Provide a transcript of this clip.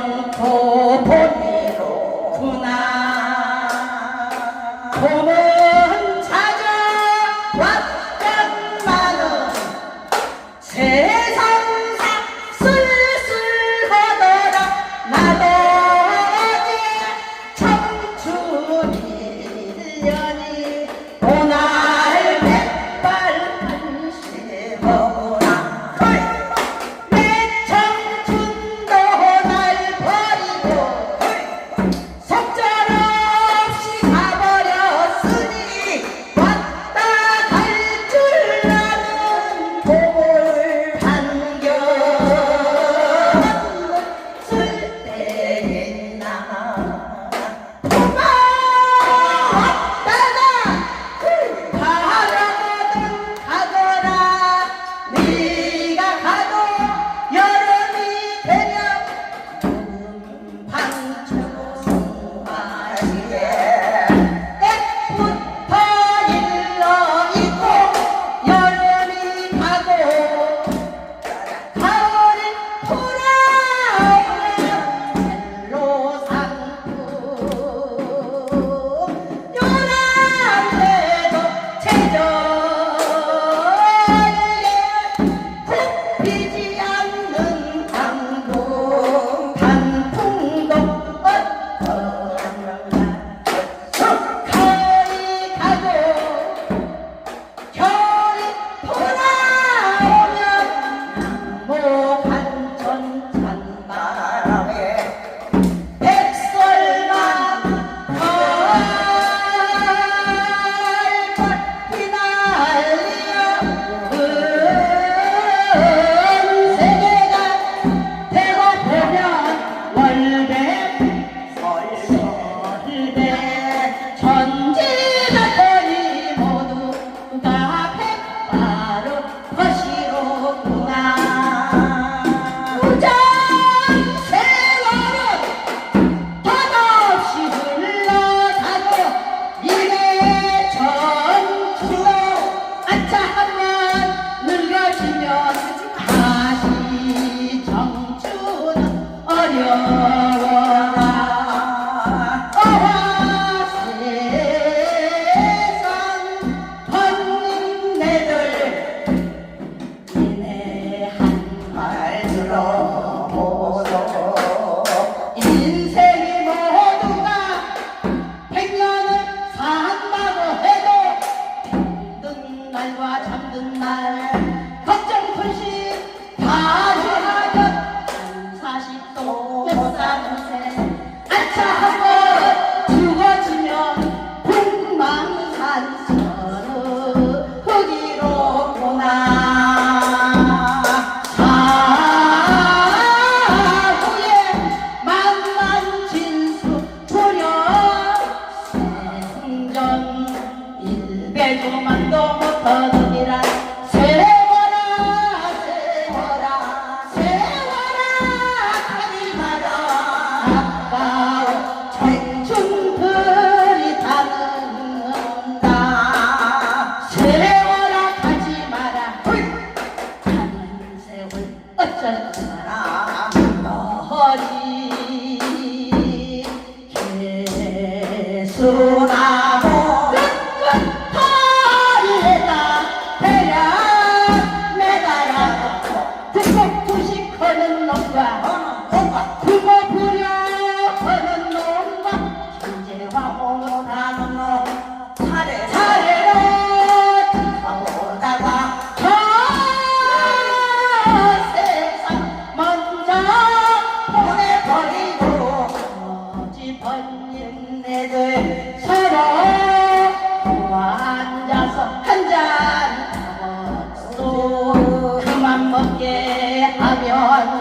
않고 보내로구나. 날과 잠든 날 걱정 풀시 다해하여 40도 못다는새 알차하고 죽어지면 분망산서로 흙이로구나. 사후에 아, 만난 진수 조려 생전 일배도 수나 함께 하면